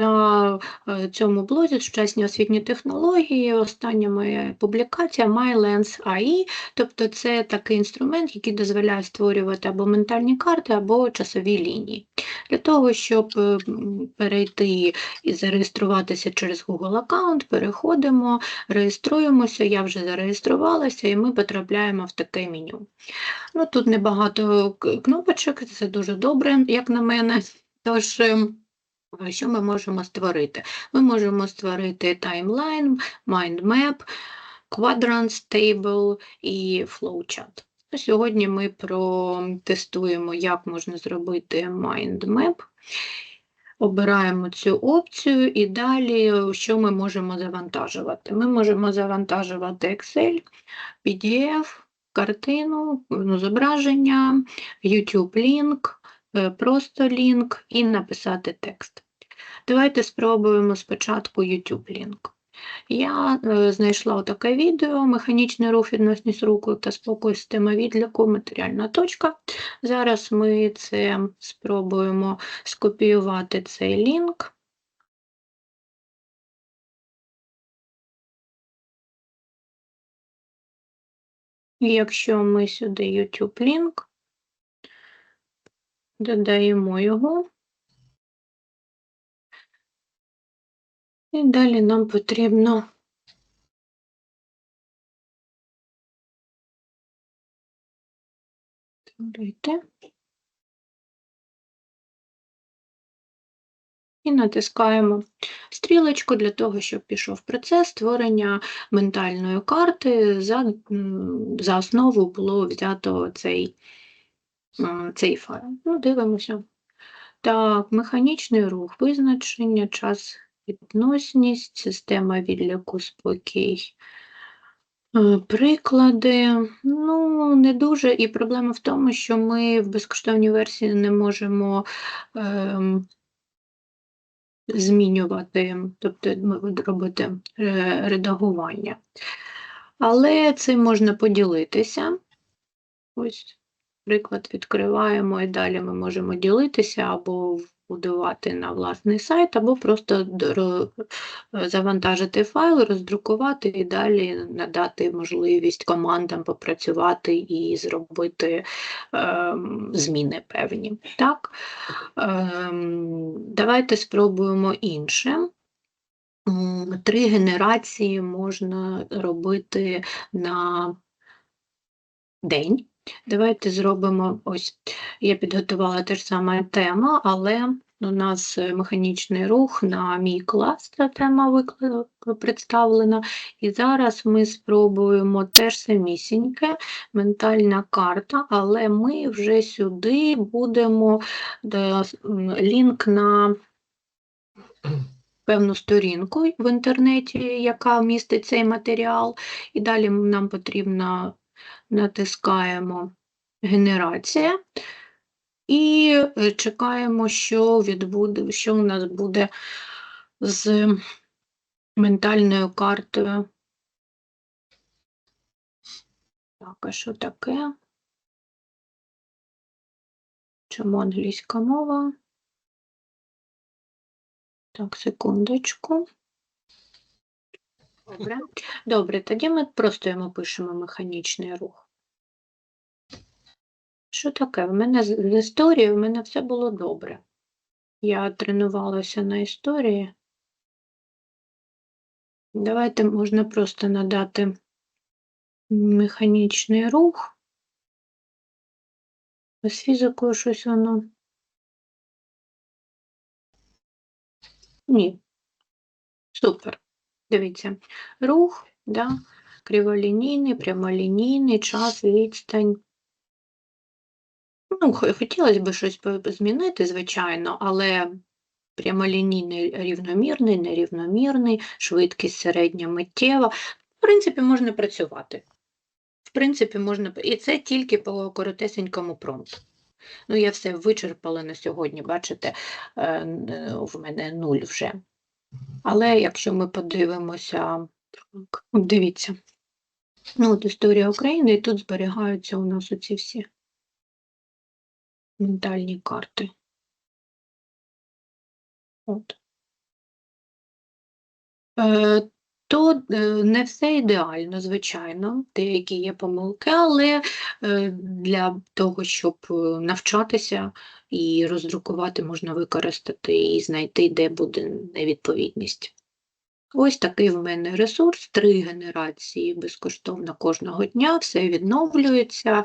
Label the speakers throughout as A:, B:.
A: На е, цьому блозі сучасні освітні технології. Остання моя публікація MyLens AI, тобто це такий інструмент, який дозволяє створювати або ментальні карти, або часові лінії. Для того, щоб е, перейти і зареєструватися через Google аккаунт, переходимо, реєструємося. Я вже зареєструвалася, і ми потрапляємо в таке меню. Ну, тут небагато кнопочок, це дуже добре, як на мене. Тож. Що ми можемо створити? Ми можемо створити таймлайн, mindmap, quadrants, table і flowchart. Сьогодні ми протестуємо, як можна зробити mindmap. Обираємо цю опцію і далі, що ми можемо завантажувати. Ми можемо завантажувати Excel, PDF, картину, ну, зображення, YouTube лінк, просто лінк і написати текст. Давайте спробуємо спочатку YouTube лінк. Я е, знайшла таке відео «Механічний рух, відносність руху та спокій система відліку, матеріальна точка». Зараз ми це спробуємо скопіювати цей лінк. Якщо ми сюди YouTube лінк, додаємо його. І далі нам потрібно створити. І натискаємо стрілочку для того, щоб пішов процес створення ментальної карти. За, за основу було взято цей, цей файл. Ну, дивимося. Так, механічний рух, визначення, час відносність, система відліку спокій. Е, Приклади, ну, не дуже. І проблема в тому, що ми в безкоштовній версії не можемо ем, змінювати, тобто робити е, редагування. Але цим можна поділитися. Ось приклад відкриваємо і далі ми можемо ділитися або вбудувати на власний сайт, або просто е, завантажити файл, роздрукувати і далі надати можливість командам попрацювати і зробити ем, зміни певні. Так? Ем, давайте спробуємо інше. Три генерації можна робити на день. Давайте зробимо ось. Я підготувала те ж саме тема, але у нас е, механічний рух на мій клас, ця тема представлена. І зараз ми спробуємо теж самісіньке, ментальна карта, але ми вже сюди будемо де, лінк на певну сторінку в інтернеті, яка містить цей матеріал. І далі нам потрібно натискаємо генерація і е, чекаємо, що відбуде, що у нас буде з ментальною картою. Так, а що таке? Чому англійська мова? Так, секундочку. Добре. Добре, тоді ми просто йому пишемо механічний рух. Що таке? В мене з історією в мене все було добре. Я тренувалася на історії. Давайте можна просто надати механічний рух. З фізикою щось воно. Ні. Супер. Дивіться. Рух, да, криволінійний, прямолінійний, час, відстань. Ну, хотілося б щось змінити, звичайно, але прямолінійний рівномірний, нерівномірний, швидкість середня миттєва. В принципі, можна працювати. В принципі, можна. І це тільки по коротесенькому промпту. Ну, я все вичерпала на сьогодні, бачите, е, в мене нуль вже. Але якщо ми подивимося, так, дивіться, ну от історія України, і тут зберігаються у нас оці всі ментальні карти. От. Е, то е, не все ідеально, звичайно, деякі є помилки, але е, для того, щоб е, навчатися і роздрукувати, можна використати і знайти, де буде невідповідність. Ось такий в мене ресурс, три генерації безкоштовно кожного дня, все відновлюється,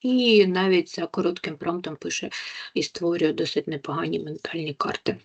A: і навіть за коротким промптом пише і створює досить непогані ментальні карти.